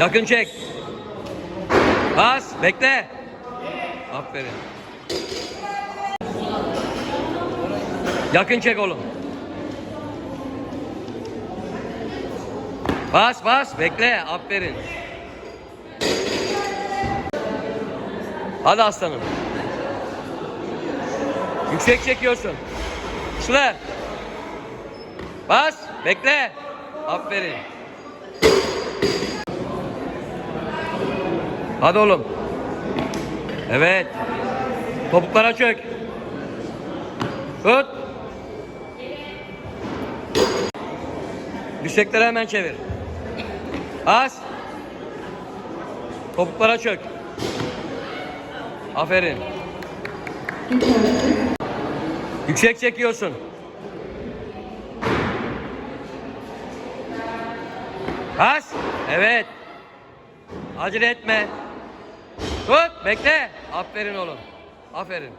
Yakın çek. Bas. Bekle. Aferin. Yakın çek oğlum. Bas bas. Bekle. Aferin. Hadi aslanım. Yüksek çekiyorsun. Şuraya. Bas. Bekle. Aferin. Hadi oğlum. Evet. Topuklara çök. Tut. Dirsekleri hemen çevir. Bas. Topuklara çök. Aferin. Yüksek çekiyorsun. Bas. Evet. Acele etme. Tut. Bekle. Aferin oğlum. Aferin.